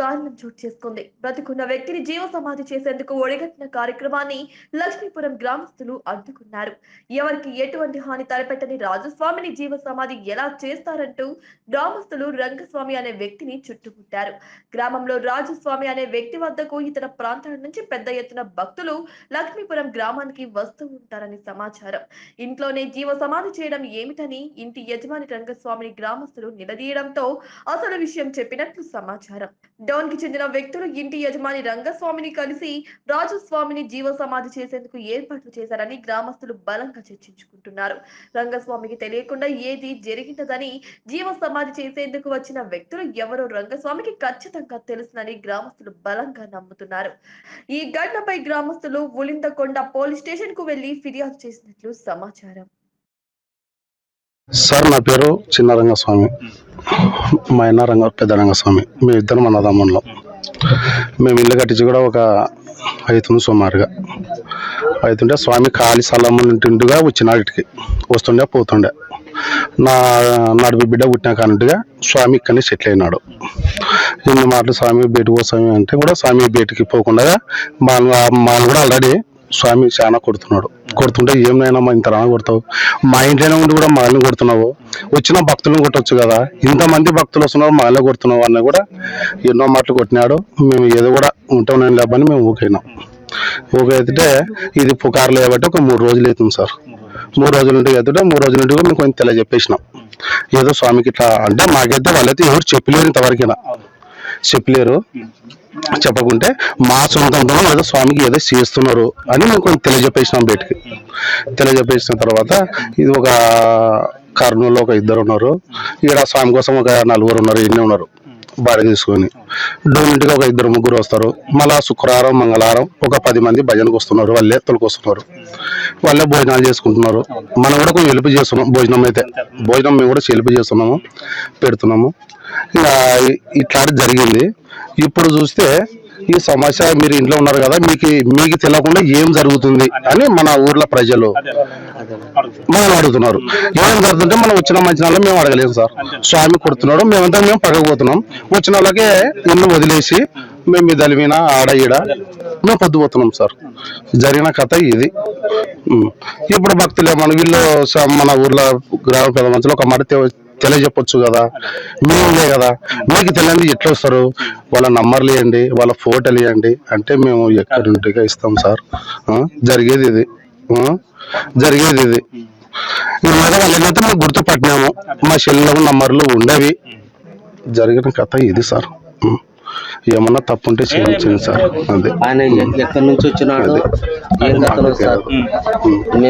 దారుణం చోటు చేసుకుంది. బ్రతికున్న వ్యక్తిని జీవ సమాధి చేసేందుకు ఒడిగట్టిన కార్యక్రమాన్ని లక్ష్మీపురం గ్రామస్తులు అడ్డుకున్నారు. ఎవరికి ఎటువంటి హాని తలపెట్టని రాజస్వామిని జీవ సమాధి ఎలా చేస్తారంటూ గ్రామస్తులు రంగస్వామి అనే వ్యక్తిని చుట్టుముట్టారు. గ్రామంలో రాజస్వామి అనే వ్యక్తి వద్దకు ఇతర ప్రాంతాల నుంచి పెద్ద ఎత్తున భక్తులు లక్ష్మీపురం గ్రామానికి వస్తూ ఉంటారని సమాచారం. ఇంట్లోనే జీవ సమాధి చేయడం ఏమిటని ఇంటి యజమాని రంగస్వామిని గ్రామస్తులు నిలదీయడంతో అసలు విషయం చెప్పినట్లు సమాచారం. డౌన్కి చెందిన వ్యక్తులు ఇంటి యజమాని రంగస్వామిని కలిసి రాజస్వామిని జీవ సమాధి చేసేందుకు ఏర్పాట్లు చేశారని గ్రామస్తులు బలంగా చర్చించుకుంటున్నారు. రంగస్వామికి తెలియకుండా ఏది జరిగిందని జీవ సమాధి చేసేందుకు వచ్చిన వ్యక్తులు ఎవరో రంగస్వామికి ఖచ్చితంగా తెలుసునని గ్రామస్తులు బలంగా నమ్ముతున్నారు. ఈ ఘటనపై గ్రామస్తులు ఉలిందకొండ పోలీస్ స్టేషన్కు వెళ్ళి ఫిర్యాదు చేసినట్లు సమాచారం. సార్ నా పేరు చిన్న రంగస్వామి. మా అన్న రంగ పెద్ద రంగస్వామి. మేము ఇద్దరం అన్నదమ్ములం. మేము ఇల్లు కట్టించి కూడా ఒక అవుతుంది సుమారుగా. అవుతుంటే స్వామి ఖాళీ స్థలం ఉంటుండగా వచ్చినాటికి వస్తుండే పోతుండే. నా నడుపు బిడ్డ పుట్టిన కానుంటిగా స్వామి ఇక్కడనే సెటిల్ అయినాడు. ఇన్ని మాటలు స్వామి బయటకు పోస్వామి అంటే కూడా స్వామి బయటికి పోకుండా మా మా కూడా ఆల్రెడీ స్వామి చాలా కొడుతున్నాడు. కొడుతుంటే ఏమైనా మా ఇంత రాన కొడతావు? మా ఇంట్లోనే ఉండి కూడా మనల్ని కొడుతున్నావు. వచ్చిన భక్తులను కొట్టొచ్చు కదా. ఇంతమంది భక్తులు వస్తున్నారు మగలే కొడుతున్నావు అన్న కూడా ఎన్నో మాటలు కొట్టినాడు. మేము ఏదో కూడా ఉంటాం నేను లేబని మేము ఊకైనాం ఊకైతే ఇది పుకార్లు కాబట్టి ఒక మూడు రోజులు అవుతుంది సార్. మూడు రోజుల నుండి ఎదుట మూడు రోజుల నుండి కూడా మేము కొంచెం తెలియజెప్పేసినాం. ఏదో స్వామికి ఇట్లా అంటే మాకైతే వాళ్ళైతే ఎవరు చెప్పలేరు ఇంతవరకైనా. చెప్పలేరు. చెప్పకుంటే మా సొంతంతో ఏదో స్వామికి ఏదో చేస్తున్నారు అని మేము కొంచెం తెలియజెప్పేసినాం బయటికి తెలియజెప్పేసిన తర్వాత ఇది ఒక కర్నూలులో ఒక ఇద్దరు ఉన్నారు. ఇక్కడ స్వామి కోసం ఒక నలుగురు ఉన్నారు ఎన్ని ఉన్నారు భార్య తీసుకొని. డోమెంట్గా ఒక ఇద్దరు ముగ్గురు వస్తారు. మళ్ళా శుక్రవారం మంగళవారం ఒక పది మంది భజనకు వస్తున్నారు వాళ్ళే తొలకొస్తున్నారు. వాళ్ళే భోజనాలు చేసుకుంటున్నారు. మనం కూడా కొంచెం హెల్ప్ చేస్తున్నాం. భోజనం అయితే. భోజనం మేము కూడా హెల్ప్ చేస్తున్నాము పెడుతున్నాము. ఇట్లా జరిగింది. ఇప్పుడు చూస్తే ఈ సమస్య మీరు ఇంట్లో ఉన్నారు కదా మీకు మీకు తెలియకుండా ఏం జరుగుతుంది అని మన ఊర్లో ప్రజలు మనం అడుగుతున్నారు. ఏం జరుగుతుంటే మనం వచ్చిన మంచి మేము అడగలేము సార్. స్వామి కొడుతున్నాడు మేమంతా మేము పగకపోతున్నాం వచ్చిన వాళ్ళకే ఇల్లు వదిలేసి మేము మీ దళిమిన ఆడ ఈడ మేము పొద్దుపోతున్నాం సార్. జరిగిన కథ ఇది. ఇప్పుడు భక్తులే మన వీళ్ళు మన ఊర్లో గ్రామ పెద్ద మంచిలో ఒక మాట తెలియజెప్పొచ్చు కదా. మేములే కదా. మీకు తెలియంది ఎట్లా వస్తారు? వాళ్ళ నంబర్లు ఇవ్వండి వాళ్ళ ఫోటోలు ఇవ్వండి అంటే మేము ఎక్కడి నుండిగా ఇస్తాం సార్? జరిగేది ఇది? జరిగేది ఇది. వాళ్ళనైతే మేము గుర్తుపట్టినాము. మా సెల్లో నంబర్లు ఉండేవి. జరిగిన కథ ఇది సార్. ఏమన్నా తప్పుంటే క్షమించండి సార్. అదే. ఆయన ఎక్కడి నుంచి వచ్చినాడు ఉం.